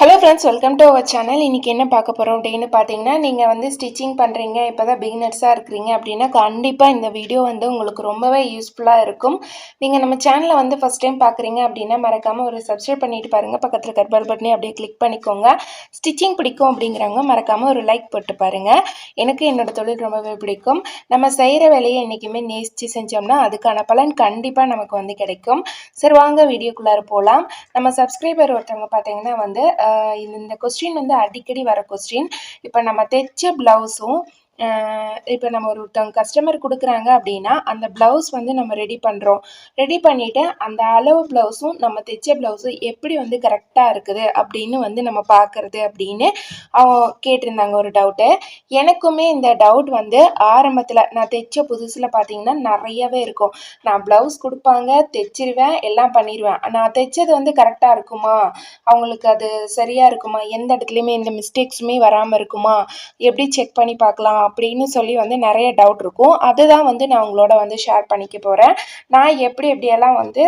Hello friends welcome to our channel இன்றைக்கி என்ன பார்க்க போகிறோம் அப்படின்னு பார்த்தீங்கன்னா நீங்கள் வந்து ஸ்டிச்சிங் பண்ணுறீங்க இப்போ தான் பிகினர்ஸாக இருக்கிறீங்க அப்படின்னா கண்டிப்பாக இந்த வீடியோ வந்து உங்களுக்கு ரொம்பவே யூஸ்ஃபுல்லாக இருக்கும். நீங்கள் நம்ம சேனலை வந்து ஃபஸ்ட் டைம் பார்க்குறீங்க அப்படின்னா மறக்காமல் ஒரு சப்ஸ்கிரைப் பண்ணிட்டு பாருங்கள் பக்கத்தில் இருக்க பட்டனே அப்படியே கிளிக் பண்ணிக்கோங்க. ஸ்டிச்சிங் பிடிக்கும் அப்படிங்கிறவங்க மறக்காமல் ஒரு லைக் போட்டு பாருங்கள் எனக்கு என்னோடய தொழில் ரொம்பவே பிடிக்கும். நம்ம செய்கிற வேலையை என்றைக்குமே நேசித்து செஞ்சோம்னா அதுக்கான பலன் கண்டிப்பாக நமக்கு வந்து கிடைக்கும். சரி வாங்க வீடியோக்குள்ளார போகலாம் நம்ம சப்ஸ்கிரைபர் ஒருத்தவங்க பார்த்தீங்கன்னா வந்து இந்த கொஸ்டின் வந்து அடிக்கடி வர கொஸ்டின் இப்போ நம்ம தைச்ச ப்ளவுஸும் இப்போ நம்ம ஒருத்தவங்க கஸ்டமர் கொடுக்குறாங்க அப்படின்னா அந்த ப்ளவுஸ் வந்து நம்ம ரெடி பண்ணுறோம் ரெடி பண்ணிவிட்டு அந்த அளவு ப்ளவுஸும் நம்ம தைச்ச ப்ளவுஸும் எப்படி வந்து கரெக்டாக இருக்குது அப்படின்னு வந்து நம்ம பார்க்குறது அப்படின்னு அவங்க கேட்டிருந்தாங்க ஒரு டவுட்டு எனக்குமே இந்த டவுட் வந்து ஆரம்பத்தில் நான் தைச்ச புதுசில் பார்த்தீங்கன்னா நிறையவே இருக்கும். நான் ப்ளவுஸ் கொடுப்பாங்க தைச்சிருவேன் எல்லாம் பண்ணிடுவேன் நான் தைச்சது வந்து கரெக்டாக இருக்குமா? அவங்களுக்கு அது சரியாக இருக்குமா? எந்த இடத்துலையுமே எந்த மிஸ்டேக்ஸுமே வராமல் இருக்குமா? எப்படி செக் பண்ணி பார்க்கலாம்? அப்படின்னு சொல்லி வந்து நிறைய டவுட் இருக்கும். அதுதான் வந்து நான் உங்களோட வந்து ஷேர் பண்ணிக்க போகிறேன் நான் எப்படி எப்படியெல்லாம் வந்து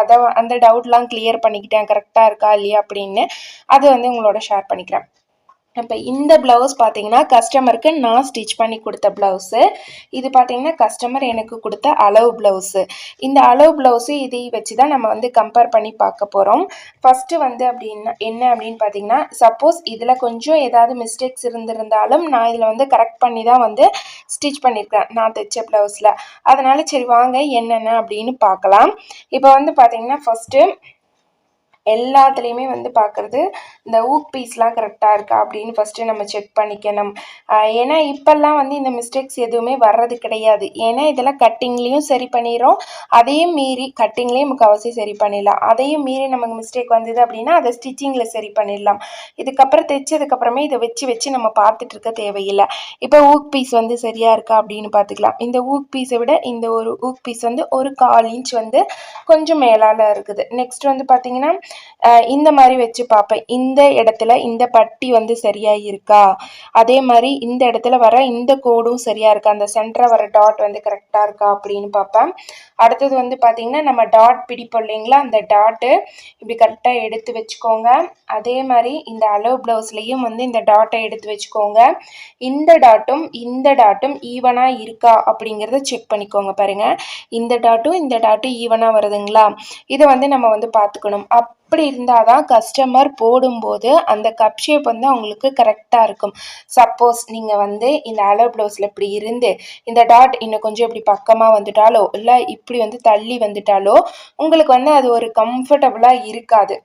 அதை அந்த டவுட்லாம் கிளியர் பண்ணிக்கிட்டேன் கரெக்டாக இருக்கா இல்லையா அப்படின்னு அது வந்து உங்களோட ஷேர் பண்ணிக்கிறேன். இப்போ இந்த ப்ளவுஸ் பார்த்தீங்கன்னா கஸ்டமருக்கு நான் ஸ்டிச் பண்ணி கொடுத்த ப்ளவுஸு இது பார்த்தீங்கன்னா கஸ்டமர் எனக்கு கொடுத்த அளவு ப்ளவுஸு இந்த அளவு ப்ளவுஸு இதை வச்சு தான் நம்ம வந்து கம்பேர் பண்ணி பார்க்க போகிறோம் ஃபஸ்ட்டு வந்து அப்படின்னா என்ன அப்படின்னு பார்த்தீங்கன்னா சப்போஸ் இதில் கொஞ்சம் ஏதாவது மிஸ்டேக்ஸ் இருந்திருந்தாலும் நான் இதில் வந்து கரெக்ட் பண்ணி தான் வந்து ஸ்டிச் பண்ணியிருக்கேன் நான் தைச்ச ப்ளவுஸில் அதனால் சரி வாங்க என்னென்ன அப்படின்னு பார்க்கலாம். இப்போ வந்து பார்த்தீங்கன்னா ஃபஸ்ட்டு எல்லாத்துலேயுமே வந்து பார்க்குறது இந்த ஊக் பீஸ்லாம் கரெக்டாக இருக்கா அப்படின்னு ஃபஸ்ட்டு நம்ம செக் பண்ணிக்கணும். ஏன்னா இப்போல்லாம் வந்து இந்த மிஸ்டேக்ஸ் எதுவுமே வர்றது கிடையாது. ஏன்னா இதெல்லாம் கட்டிங்லேயும் சரி பண்ணிடுறோம். அதையும் மீறி கட்டிங்லேயும் முக்கால்வாசி சரி பண்ணிடலாம். அதையும் மீறி நமக்கு மிஸ்டேக் வந்தது அப்படின்னா அதை ஸ்டிச்சிங்கில் சரி பண்ணிடலாம். இதுக்கப்புறம் தைச்சதுக்கப்புறமே இதை வச்சு வச்சு நம்ம பார்த்துட்டு இருக்க தேவையில்லை. இப்போ ஊக் பீஸ் வந்து சரியாக இருக்கா அப்படின்னு பார்த்துக்கலாம். இந்த ஊக் பீஸை விட இந்த ஒரு ஊக் பீஸ் வந்து ஒரு கால் இன்ச் வந்து கொஞ்சம் மேலால் இருக்குது. நெக்ஸ்ட் வந்து பார்த்தீங்கன்னா இந்த மாதிரி வச்சு பார்ப்பேன். இந்த இடத்துல இந்த பட்டி வந்து சரியா இருக்கா? அதே மாதிரி இந்த இடத்துல வர இந்த கோடும் சரியா இருக்கா? அந்த சென்டரா வர டாட் வந்து கரெக்டாக இருக்கா? அப்படின்னு பார்ப்பேன். அடுத்தது வந்து பார்த்தீங்கன்னா நம்ம டாட் பிடிப்போம் இல்லைங்களா? அந்த டாட்டு இப்படி கரெக்டாக எடுத்து வச்சுக்கோங்க. அதே மாதிரி இந்த அளவு ப்ளவுஸ்லேயும் வந்து இந்த டாட்டை எடுத்து வச்சுக்கோங்க. இந்த டாட்டும் இந்த டாட்டும் ஈவனாக இருக்கா? அப்படிங்கிறத செக் பண்ணிக்கோங்க பாருங்க. இந்த டாட்டும் இந்த டாட்டும் ஈவனாக வருதுங்களா? இதை வந்து நம்ம வந்து பார்த்துக்கணும். அப் அப்படி இருந்தால் தான் கஸ்டமர் போடும்போது அந்த கப் ஷேப் வந்து அவங்களுக்கு கரெக்டாக இருக்கும். சப்போஸ் நீங்கள் வந்து இந்த அளவு ப்ளவுஸில் இப்படி இருந்து இந்த டாட் இன்னும் கொஞ்சம் இப்படி பக்கமாக வந்துட்டாலோ இல்லை இப்படி வந்து தள்ளி வந்துட்டாலோ உங்களுக்கு வந்து அது ஒரு கம்ஃபர்டபுளாக இருக்காது.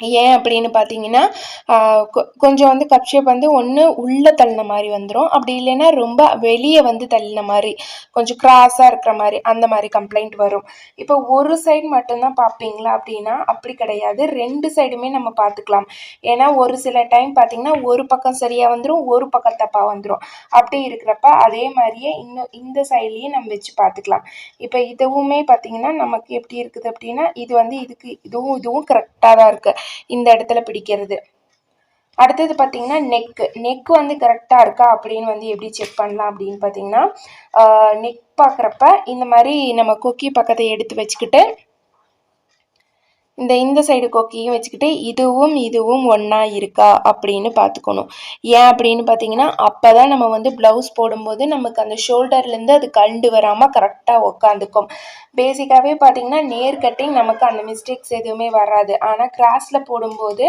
ஏன் அப்படின்னு பார்த்தீங்கன்னா கொஞ்சம் வந்து கப் ஷேப் வந்து ஒன்று உள்ளே தள்ளின மாதிரி வந்துடும் அப்படி இல்லைன்னா ரொம்ப வெளியே வந்து தள்ளின மாதிரி கொஞ்சம் கிராஸாக இருக்கிற மாதிரி அந்த மாதிரி கம்ப்ளைண்ட் வரும். இப்போ ஒரு சைடு மட்டும்தான் பார்ப்பீங்களா அப்படின்னா அப்படி கிடையாது. ரெண்டு சைடுமே நம்ம பார்த்துக்கலாம். ஏன்னா ஒரு சில டைம் பார்த்தீங்கன்னா ஒரு பக்கம் சரியாக வந்துடும் ஒரு பக்கம் தப்பாக வந்துடும் அப்படி இருக்கிறப்ப அதே மாதிரியே இன்னும் இந்த சைட்லேயே நம்ம வச்சு பார்த்துக்கலாம். இப்போ இதுவுமே பார்த்தீங்கன்னா நமக்கு எப்படி இருக்குது அப்படின்னா இது வந்து இதுக்கு இதுவும் இதுவும் கரெக்டாக தான் இருக்குது இந்த இடத்துல பிடிக்கிறது. அடுத்தது பார்த்தீங்கன்னா நெக்கு நெக் வந்து கரெக்டாக இருக்கா அப்படின்னு வந்து எப்படி செக் பண்ணலாம் அப்படின்னு பார்த்தீங்கன்னா நெக் பார்க்குறப்ப இந்த மாதிரி நம்ம கொக்கி பக்கத்தை எடுத்து வச்சுக்கிட்டு இந்த இந்த சைடு கொக்கியும் வச்சுக்கிட்டு இதுவும் இதுவும் ஒன்றா இருக்கா அப்படின்னு பார்த்துக்கணும் ஏன் அப்படின்னு பார்த்தீங்கன்னா அப்போ தான் நம்ம வந்து ப்ளவுஸ் போடும்போது நமக்கு அந்த ஷோல்டர்லேருந்து அது கண்டு வராமல் கரெக்டாக உக்காந்துக்கும். பேசிக்காகவே பார்த்தீங்கன்னா நேர் கட்டிங் நமக்கு அந்த மிஸ்டேக்ஸ் எதுவுமே வராது. ஆனால் கிராஸில் போடும்போது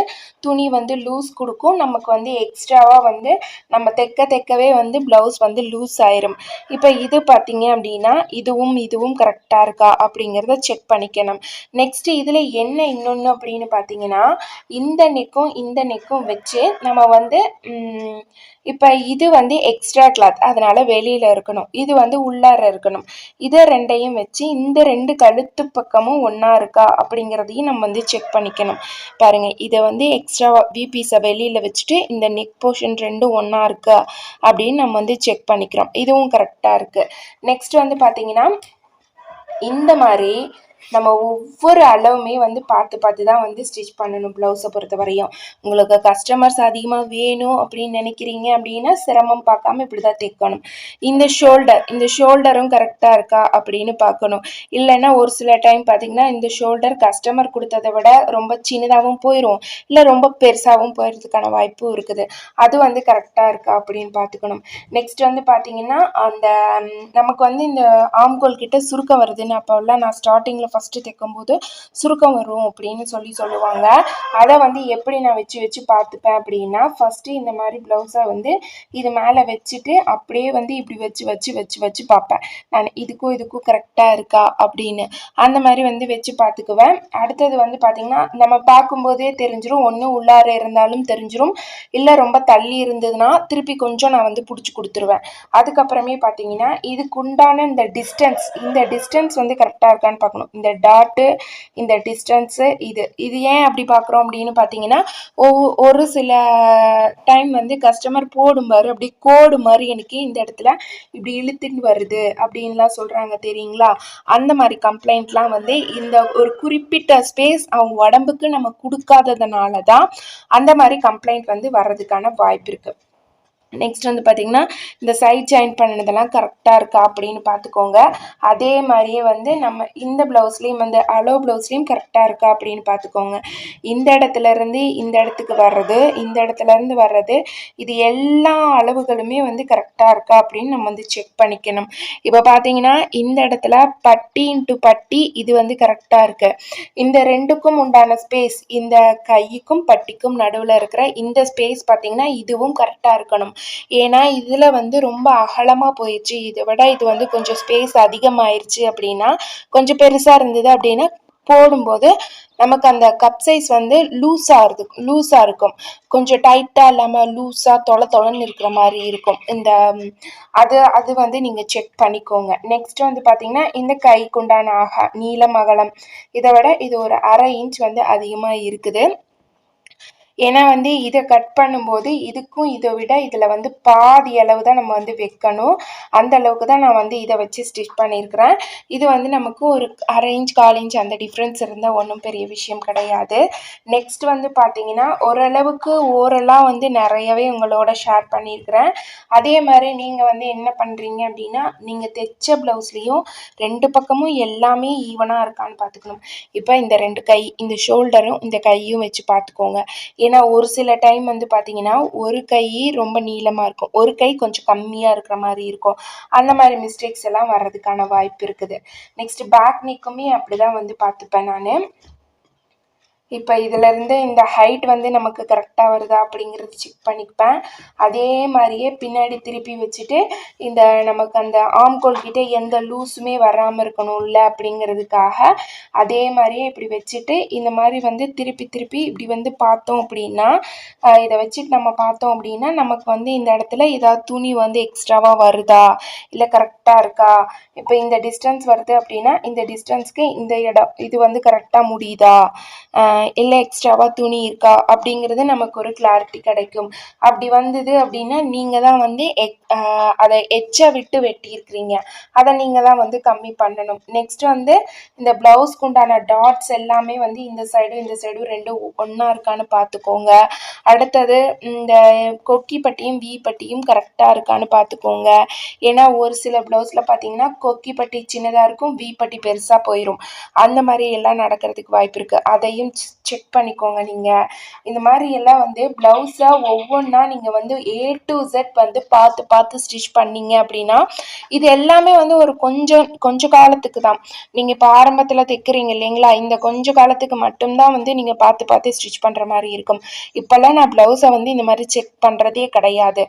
துணி வந்து லூஸ் கொடுக்கும். நமக்கு வந்து எக்ஸ்ட்ராவாக வந்து நம்ம தைக்க தைக்கவே வந்து ப்ளவுஸ் வந்து லூஸ் ஆயிரும். இப்போ இது பார்த்தீங்க அப்படின்னா இதுவும் இதுவும் கரெக்டாக இருக்கா அப்படிங்கிறத செக் பண்ணிக்கணும். நெக்ஸ்ட்டு இதில் என்ன என்ன இன்னொன்று அப்படின்னு பார்த்தீங்கன்னா இந்த நெக்கும் இந்த நெக்கும் வச்சு நம்ம வந்து இப்போ இது வந்து எக்ஸ்ட்ரா கிளாத் அதனால் வெளியில் இருக்கணும். இது வந்து உள்ளார இருக்கணும். இதை ரெண்டையும் வச்சு இந்த ரெண்டு கழுத்து பக்கமும் ஒன்றா இருக்கா அப்படிங்கிறதையும் நம்ம வந்து செக் பண்ணிக்கணும். பாருங்கள் இதை வந்து எக்ஸ்ட்ரா விபிஸை வெளியில் வச்சுட்டு இந்த நெக் போர்ஷன் ரெண்டும் ஒன்றா இருக்கா அப்படின்னு நம்ம வந்து செக் பண்ணிக்கிறோம். இதுவும் கரெக்டாக இருக்குது நெக்ஸ்ட் வந்து பார்த்தீங்கன்னா இந்த மாதிரி நம்ம ஒவ்வொரு அளவுமே வந்து பார்த்து பார்த்து தான் வந்து ஸ்டிச் பண்ணணும் ப்ளவுஸை பொறுத்த வரையும். உங்களுக்கு கஸ்டமர்ஸ் அதிகமாக வேணும் அப்படின்னு நினைக்கிறீங்க அப்படின்னா சிரமம் பார்க்காம இப்படி தான் தைக்கணும். இந்த ஷோல்டர் இந்த ஷோல்டரும் கரெக்டாக இருக்கா அப்படின்னு பார்க்கணும். இல்லைன்னா ஒரு சில டைம் பார்த்தீங்கன்னா இந்த ஷோல்டர் கஸ்டமர் கொடுத்ததை விட ரொம்ப சின்னதாகவும் போயிடும் இல்லை ரொம்ப பெருசாகவும் போயிடுறதுக்கான வாய்ப்பும் இருக்குது. அது வந்து கரெக்டாக இருக்கா அப்படின்னு பார்த்துக்கணும். நெக்ஸ்ட் வந்து பார்த்தீங்கன்னா அந்த நமக்கு வந்து இந்த ஆம்கோல் கிட்ட சுருக்கம் வருதுன்னு அப்போல்லாம் நான் ஸ்டார்டிங்கில் ஃபஸ்ட்டு தைக்கும்போது சுருக்கம் வரும் அப்படின்னு சொல்லி சொல்லுவாங்க. அதை வந்து எப்படி நான் வச்சு வச்சு பார்த்துப்பேன் அப்படின்னா ஃபஸ்ட்டு இந்த மாதிரி ப்ளவுஸை வந்து இது மேலே வச்சுட்டு அப்படியே வந்து இப்படி வச்சு வச்சு வச்சு வச்சு பார்ப்பேன். நான் இதுக்கும் இதுக்கும் கரெக்டாக இருக்கா அப்படின்னு. அந்த மாதிரி வந்து வச்சு பார்த்துக்குவேன். அடுத்தது வந்து பார்த்திங்கன்னா நம்ம பார்க்கும்போதே தெரிஞ்சிடும் ஒன்று உள்ளார இருந்தாலும் தெரிஞ்சிடும் இல்லை ரொம்ப தள்ளி இருந்ததுன்னா திருப்பி கொஞ்சம் நான் வந்து பிடிச்சி கொடுத்துருவேன். அதுக்கப்புறமே பார்த்தீங்கன்னா இதுக்கு உண்டான இந்த டிஸ்டன்ஸ் இந்த டிஸ்டன்ஸ் வந்து கரெக்டாக இருக்கான்னு பார்க்கணும். இந்த இந்த டாட்டு இந்த டிஸ்டன்ஸு இது இது ஏன் அப்படி பார்க்குறோம் அப்படின்னு பார்த்தீங்கன்னா ஒவ்வொ- ஒரு சில டைம் வந்து கஸ்டமர் போடும்பாரு அப்படி கோடு மாதிரி எனக்கு இந்த இடத்துல இப்படி இழுத்துட்டு வருது அப்படின்லாம் சொல்கிறாங்க தெரியுங்களா? அந்த மாதிரி கம்ப்ளைண்ட்லாம் வந்து இந்த ஒரு குறிப்பிட்ட ஸ்பேஸ் அவங்க உடம்புக்கு நம்ம கொடுக்காததுனால தான் அந்த மாதிரி கம்ப்ளைண்ட் வந்து வர்றதுக்கான வாய்ப்பு இருக்குது நெக்ஸ்ட் வந்து பார்த்திங்கன்னா இந்த சைட் ஜாயின் பண்ணதெல்லாம் கரெக்டாக இருக்கா அப்படின்னு பார்த்துக்கோங்க அதே மாதிரியே வந்து நம்ம இந்த ப்ளவுஸ்லேயும் வந்து அலோ ப்ளவுஸ்லேயும் கரெக்டாக இருக்கா அப்படின்னு பார்த்துக்கோங்க இந்த இடத்துலேருந்து இந்த இடத்துக்கு வர்றது இந்த இடத்துலேருந்து வர்றது இது எல்லா அளவுகளுமே வந்து கரெக்டாக இருக்கா அப்படின்னு நம்ம வந்து செக் பண்ணிக்கணும். இப்போ பார்த்தீங்கன்னா இந்த இடத்துல பட்டி இன்ட்டு பட்டி இது வந்து கரெக்டாக இருக்கு. இந்த ரெண்டுக்கும் உண்டான ஸ்பேஸ் இந்த கைக்கும் பட்டிக்கும் நடுவில் இருக்கிற இந்த ஸ்பேஸ் பார்த்தீங்கன்னா இதுவும் கரெக்டாக இருக்கணும். ஏன்னா இதில் வந்து ரொம்ப அகலமாக போயிடுச்சு. இதை விட இது வந்து கொஞ்சம் ஸ்பேஸ் அதிகமாயிருச்சு அப்படின்னா கொஞ்சம் பெருசாக இருந்தது அப்படின்னா போடும்போது நமக்கு அந்த கப் சைஸ் வந்து லூஸாக இருக்கு லூஸாக இருக்கும். கொஞ்சம் டைட்டாக இல்லாமல் லூஸாக தொலை தொலைன்னு இருக்கிற மாதிரி இருக்கும். இந்த அது அது வந்து நீங்கள் செக் பண்ணிக்கோங்க. நெக்ஸ்ட் வந்து பார்த்தீங்கன்னா இந்த கைக்குண்டான ஆகா நீளம் அகலம் இதை விட இது ஒரு அரை இன்ச் வந்து அதிகமாக இருக்குது. ஏன்னா வந்து இதை கட் பண்ணும்போது இதுக்கும் இதை விட இதில் வந்து பாதி அளவு தான் நம்ம வந்து வைக்கணும். அந்த அளவுக்கு தான் நான் வந்து இதை வச்சு ஸ்டிச் பண்ணியிருக்கிறேன். இது வந்து நமக்கு ஒரு அரை இன்ச் கால் இன்ச் அந்த டிஃப்ரென்ஸ் இருந்தால் ஒன்றும் பெரிய விஷயம் கிடையாது. நெக்ஸ்ட் வந்து பார்த்தீங்கன்னா ஓரளவுக்கு ஓரலாக வந்து நிறையவே உங்களோட ஷேர் பண்ணியிருக்கிறேன். அதே மாதிரி நீங்கள் வந்து என்ன பண்ணுறீங்க அப்படின்னா நீங்கள் தைச்ச ப்ளவுஸ்லேயும் ரெண்டு பக்கமும் எல்லாமே ஈவனாக இருக்கான்னு பார்த்துக்கணும். இப்போ இந்த ரெண்டு கை இந்த ஷோல்டரும் இந்த கையும் வச்சு பார்த்துக்கோங்க. ஏன்னா ஒரு சில டைம் வந்து பார்த்தீங்கன்னா ஒரு கை ரொம்ப நீளமாக இருக்கும். ஒரு கை கொஞ்சம் கம்மியாக இருக்கிற மாதிரி இருக்கும். அந்த மாதிரி மிஸ்டேக்ஸ் எல்லாம் வர்றதுக்கான வாய்ப்பு இருக்குது. நெக்ஸ்ட் பேக் நிக்குமே அப்படி தான் வந்து பார்த்துப்பேன் நான். இப்போ இதிலேருந்து இந்த ஹைட் வந்து நமக்கு கரெக்டாக வருதா அப்படிங்கிறது செக் பண்ணிப்பேன். அதே மாதிரியே பின்னாடி திருப்பி வச்சுட்டு இந்த நமக்கு அந்த ஆம்கோல் கிட்டே எந்த லூஸுமே வராமல் இருக்கணும்ல அப்படிங்கிறதுக்காக அதே மாதிரியே இப்படி வச்சுட்டு இந்த மாதிரி வந்து திருப்பி திருப்பி இப்படி வந்து பார்த்தோம் அப்படின்னா இதை வச்சுட்டு நம்ம பார்த்தோம் அப்படின்னா நமக்கு வந்து இந்த இடத்துல ஏதாவது துணி வந்து எக்ஸ்ட்ராவாக வருதா? இல்லை கரெக்டாக இருக்கா? இப்போ இந்த டிஸ்டன்ஸ் வருது அப்படின்னா இந்த டிஸ்டன்ஸ்க்கு இந்த இடம் இது வந்து கரெக்டாக முடியுதா? இல்லை எக்ஸ்ட்ராவாக துணி இருக்கா? அப்படிங்கிறது நமக்கு ஒரு கிளாரிட்டி கிடைக்கும். அப்படி வந்தது அப்படின்னா நீங்கள் தான் வந்து எக் அதை எச்சை விட்டு வெட்டியிருக்கிறீங்க. அதை நீங்கள் தான் வந்து கம்மி பண்ணணும். நெக்ஸ்ட் வந்து இந்த ப்ளவுஸ்க்கு உண்டான டாட்ஸ் எல்லாமே வந்து இந்த சைடும் இந்த சைடும் ரெண்டும் ஒன்றா இருக்கான்னு பார்த்துக்கோங்க. அடுத்தது இந்த கொக்கி பட்டியும் வி பட்டியும் கரெக்டாக இருக்கான்னு பார்த்துக்கோங்க. ஏன்னா ஒரு சில ப்ளவுஸில் பார்த்தீங்கன்னா கொக்கி பட்டி சின்னதாக இருக்கும் வி பட்டி பெருசாக போயிடும் அந்த மாதிரி எல்லாம் நடக்கிறதுக்கு வாய்ப்பு இருக்குது அதையும் செக் பண்ணிக்கோங்க நீங்கள் இந்த மாதிரி எல்லாம் வந்து ப்ளவுஸை ஒவ்வொன்றா நீங்கள் வந்து ஏ டு ஜெட் வந்து பார்த்து பார்த்து ஸ்டிச் பண்ணீங்க அப்படின்னா இது எல்லாமே வந்து ஒரு கொஞ்சம் கொஞ்ச காலத்துக்கு தான். நீங்கள் இப்போ ஆரம்பத்தில் தைக்கிறீங்க இல்லைங்களா? இந்த கொஞ்ச காலத்துக்கு மட்டும்தான் வந்து நீங்கள் பார்த்து பார்த்து ஸ்டிச் பண்ணுற மாதிரி இருக்கும். இப்போல்லாம் நான் ப்ளவுஸை வந்து இந்த மாதிரி செக் பண்ணுறதே கிடையாது.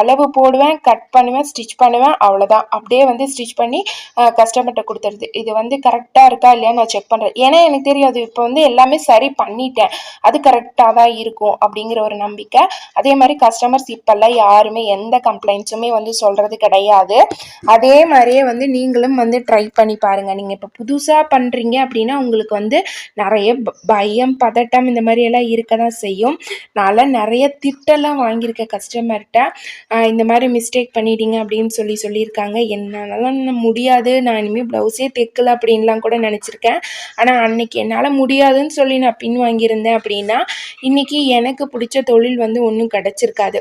அளவு போடுவேன் கட் பண்ணுவேன் ஸ்டிச் பண்ணுவேன் அவ்வளோதான் அப்படியே வந்து ஸ்டிச் பண்ணி கஸ்டமர்கிட்ட கொடுத்துருது இது வந்து கரெக்டாக இருக்கா இல்லையா நான் செக் பண்ணுறேன் ஏன்னா எனக்கு தெரியாது. இப்போ வந்து எல்லா எல்லாமே சரி பண்ணிட்டேன். அது கரெக்டாக தான் இருக்கும் அப்படிங்கிற ஒரு நம்பிக்கை. அதே மாதிரி கஸ்டமர்ஸ் இப்போல்லாம் யாருமே எந்த கம்ப்ளைண்ட்ஸுமே வந்து சொல்கிறது கிடையாது. அதே மாதிரியே வந்து நீங்களும் வந்து ட்ரை பண்ணி பாருங்கள் நீங்கள் இப்போ புதுசாக பண்ணுறீங்க அப்படின்னா உங்களுக்கு வந்து நிறைய ப- பயம் பதட்டம் இந்த மாதிரி எல்லாம் இருக்க தான் செய்யும். நான் நிறைய திட்டெல்லாம் வாங்கியிருக்கேன் கஸ்டமர்கிட்ட இந்த மாதிரி மிஸ்டேக் பண்ணிட்டீங்க அப்படின்னு சொல்லி சொல்லியிருக்காங்க. என்னாலலாம் முடியாது. நான் இனிமேல் ப்ளவுஸே தைக்கல அப்படின்லாம் கூட நினச்சிருக்கேன். ஆனால் அன்னைக்கு என்னால் முடியாதுன்னு சொல்லி நான் பின் வாங்கியிருந்தேன் அப்படின்னா இன்றைக்கி எனக்கு பிடிச்ச தொழில் வந்து ஒன்றும் கிடச்சிருக்காது.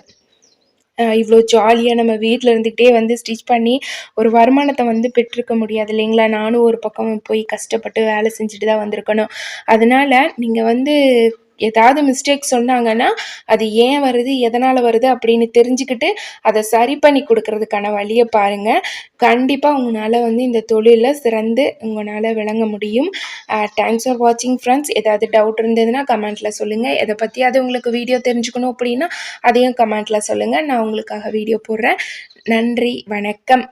இவ்வளோ ஜாலியாக நம்ம வீட்டில் இருந்துக்கிட்டே வந்து ஸ்டிச் பண்ணி ஒரு வருமானத்தை வந்து பெற்றிருக்க முடியாது இல்லைங்களா? நானும் ஒரு பக்கம் போய் கஷ்டப்பட்டு வேலை செஞ்சுட்டு தான் வந்திருக்கணும். அதனால் நீங்கள் வந்து ஏதாவது மிஸ்டேக் சொன்னாங்கன்னா அது ஏன் வருது எதனால் வருது அப்படின்னு தெரிஞ்சுக்கிட்டு அதை சரி பண்ணி கொடுக்கறதுக்கான வழியை பாருங்கள் கண்டிப்பாக உங்களால் வந்து இந்த தொழிலில் சிறந்து உங்களால் விளங்க முடியும். தேங்க்ஸ் ஃபார் வாட்சிங் ஃப்ரெண்ட்ஸ் ஏதாவது டவுட் இருந்ததுன்னா கமெண்ட்டில் சொல்லுங்கள் எதை பற்றியாவது உங்களுக்கு வீடியோ தெரிஞ்சுக்கணும் அப்படின்னா அதையும் கமெண்ட்டில் சொல்லுங்கள் நான் உங்களுக்காக வீடியோ போடுறேன். நன்றி வணக்கம்.